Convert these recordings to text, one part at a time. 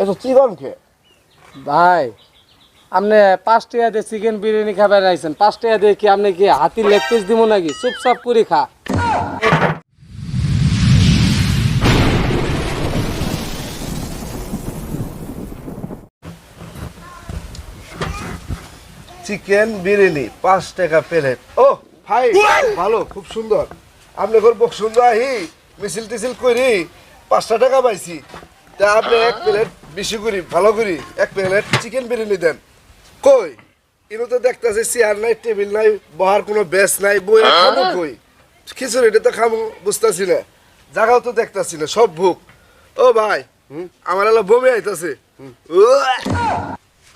এটা চিকন খে ভাই আপনি পাঁচ টাকা দিয়ে চিকেন বিরিয়ানি খাবার আইছেন। পাঁচ টাকা দিয়ে কি আপনি কি হাতি লেগ পিস দিব নাকি? চুপচাপ করে খা। চিকেন বিরিয়ানি পাঁচ টাকা প্লেট ও ভাই ভালো খুব সুন্দর। আপনি ঘর বক সুন্দর আহি মিছিল টিছিল করি পাঁচটা টাকা পাইছি। তা আপনি এক প্লেট বেশি করি ভালো করি। এক প্লেট চিকেন বিরিয়ানি দেন। কই? এর তো দেখতেছে চেয়ার নাই টেবিল নাই বহার কোনো বেস নাই বই হ্যাঁ? খাব কই? খিচুড়িটা তো খামো বুঝতেছি না। জায়গাও তো দেখতেছি না সব ভুক। ও ভাই আমার এলো বমি আইতাছে।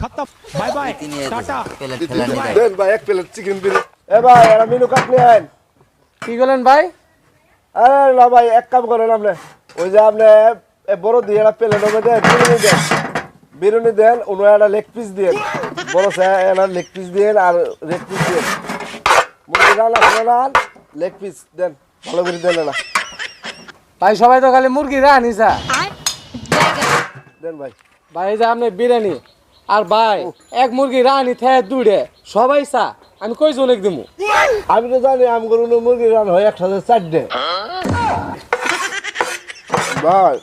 খতম ভাই এক প্লেট চিকেন বিরিয়ানি। ভাই কাপ নেন কি বলেন ভাই? না ভাই এক কাম করেন আপনি ওই যে আপনি বড় দিয়ে একটা প্লেট হবে দেন বিরিয়ানি দেন। বিরিয়ানি দেন অন্য একটা লেগ পিস দিয়ে বড় একটা লেগ পিস দিয়ে আর লেগ পিস দিয়ে মুরগি রান আপনার রান লেগ পিস দেন ভালো করে দেন না ভাই সবাই তো খালি মুরগি রানি চা দেন ভাই। ভাই যে আপনি বিরিয়ানি আর ভাই এক মুরগি রানি থে দুড়ে সবাই চা আমি কই জনক দিমু? আমি তো জানি আম করুন মুরগি রান হয় একসাথে চারটে। ভাই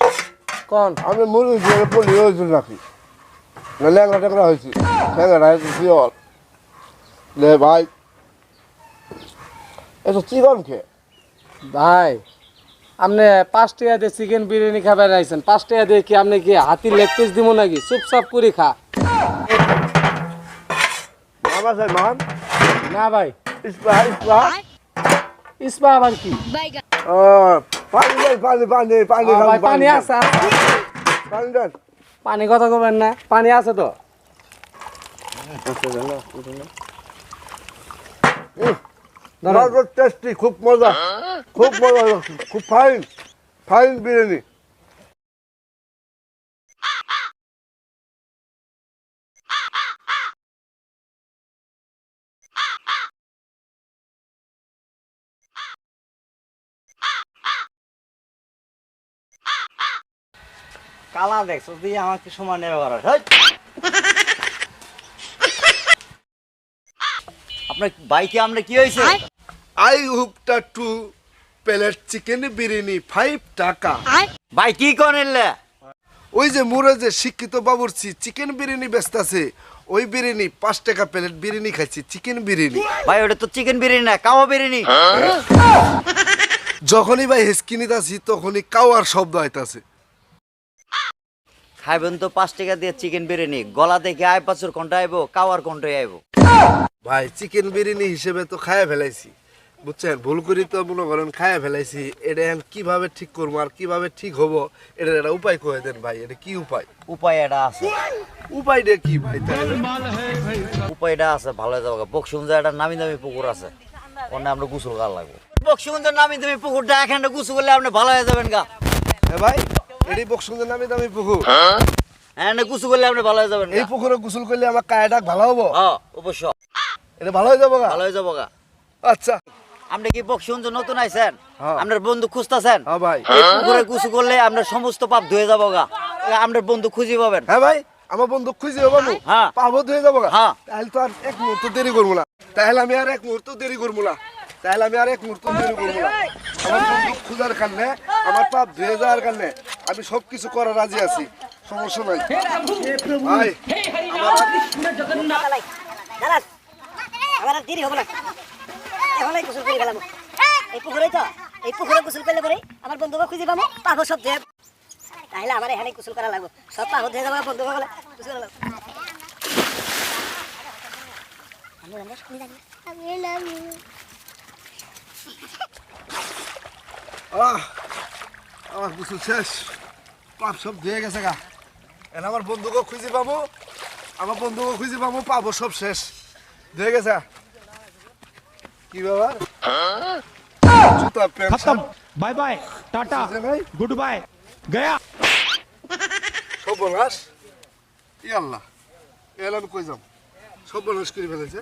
কোন? আমি মুরগি দিয়ে পলি হয়েছিল নাকি? না ল্যাংরা ট্যাংরা হয়েছি। ল্যাংরা হয়েছে শিওর লে ভাই। এটা চিকন খেয়ে ভাই আপনি পাঁচ টাকা দিয়ে চিকেন বিরিয়ানি খাবার আইছেন। পাঁচ টাকা দিয়ে কি আপনি কি হাতি লেগ পিস দিব নাকি? চুপচাপ করে খা। মামা স্যার মান না ভাই। ইস্পা ইস্পা ইসপা আবার কি. ও পানি দেন পানি পানি পানি ভাই পানি আছে। পানি দেন পানি কথা কবেন না পানি আছে তো। টেস্টি খুব মজা খুব মজা খুব ফাইন ফাইন বিরিয়ানি কালা দেখছ তুই আমাকে সমান ব্যবহার আপনার বাইকে আমরা কি হয়েছে? আই হুপটা two plate chicken biryani five টাকা। ভাই কি করেনলে ওই যে মোরা যে শিক্ষিত বাবুরছি চিকেন বিরিয়ানি ব্যস্ত আছে ওই বিরিয়ানি পাঁচ টাকা প্লেট বিরিয়ানি খাইছি চিকেন বিরিয়ানি। ভাই ওটা তো চিকেন বিরিয়ানি না কাওয়া বিরিয়ানি। যখনই ভাই হেসকিনিতে আছি তখনই কাওয়ার শব্দ হইতাছে খাইবেন তো পাঁচ টাকা দিয়ে চিকেন বিরিয়ানি। গলা দেখে আয় পাঁচর কোনটা আইব কাওয়ার কোনটা আইব। ভাই চিকেন বিরিয়ানি হিসেবে তো খায়া ফেলাইছি। বুঝছেন? ভুল করি তো মনে করেন খায়া ফেলাইছি। এটা এখন কীভাবে ঠিক করব আর কীভাবে ঠিক হব এটার একটা উপায় কয়ে দেন ভাই। এটা কি উপায়? উপায় এটা আছে। উপায়টা কি ভাই তাহলে? উপায়টা আছে ভালো হয়ে যাব। বকসুন্দর একটা নামি দামি পুকুর আছে। ওখানে আমরা গোসল গাল লাগবে। বকসুন্দর নামি দামি পুকুরটা এখানে গোসল করলে আপনি ভালো হয়ে যাবেন গা। এ ভাই এটি বকসুন্দর নামে দামি পুকুর। এখানে গোসল করলে আপনি ভালো হয়ে যাবেন এই পুকুরে গোসল করলে আমার কায়াটা ভালো হব? হ্যাঁ অবশ্য এটা ভালো হয়ে যাব গা? ভালো হয়ে যাব গা। আচ্ছা। আপনি কি বকসুন্দর নতুন আইছেন? হ্যাঁ। আপনার বন্ধু খুঁজতেছেন? হ্যাঁ ভাই। এই পুকুরে কুসু করলে আপনার সমস্ত পাপ ধুয়ে যাব গা। আপনার বন্ধু খুঁজে পাবেন। হ্যাঁ ভাই আমার বন্ধু খুঁজে পাবো হ্যাঁ। পাবো হয়ে যাব গা? হ্যাঁ। তাহলে তো আর এক মুহূর্ত দেরি করব না। তাহলে আমি আর এক মুহূর্ত দেরি করব না। তাহলে আমি আর এক মুহূর্ত দেরি করব না। আমার বন্ধু খোঁজার কারণে আমার পাপ ধুয়ে যাওয়ার কারণে আমি সব কিছু করার রাজি আছি সমস্যা নাই। ভাই দাঁড়ান। আমার আর দেরি হবে না। এখনই গোসল করে গেলাম। এই পুকুরেই তো এই পুকুরে গোসল করলে পরে আমার বন্ধুকে খুঁজে পাবো। পাবো সব ধুয়ে তাহলে আমার এখানে গোসল করা লাগবে। সব পাবো ধুয়ে যাব বন্ধু বলে গোসল করা লাগবে। আহ গোসল শেষ। পাপ সব ধুয়ে গেছে গা। এখন আমার বন্ধুকে খুঁজে পাবো আমার বন্ধুকে খুঁজে পাবো পাবো সব শেষ। ধুয়ে গেছে। কি ব্যাপার? জুতা প্যান্ট খতম। Bye bye tata. Good bye. Gaya. সর্বনাশ। ই আল্লাহ এলাম কই যাম? সর্বনাশ করে ফেলেছে।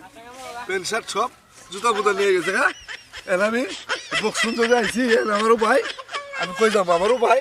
প্যান্ট শার্ট সব জুতা বুতা নিয়ে গেছে হ্যাঁ? এলাম আমি বক্সুন তো যাইছি আমারও ভাই। আমি কই যাম? আমারও ভাই।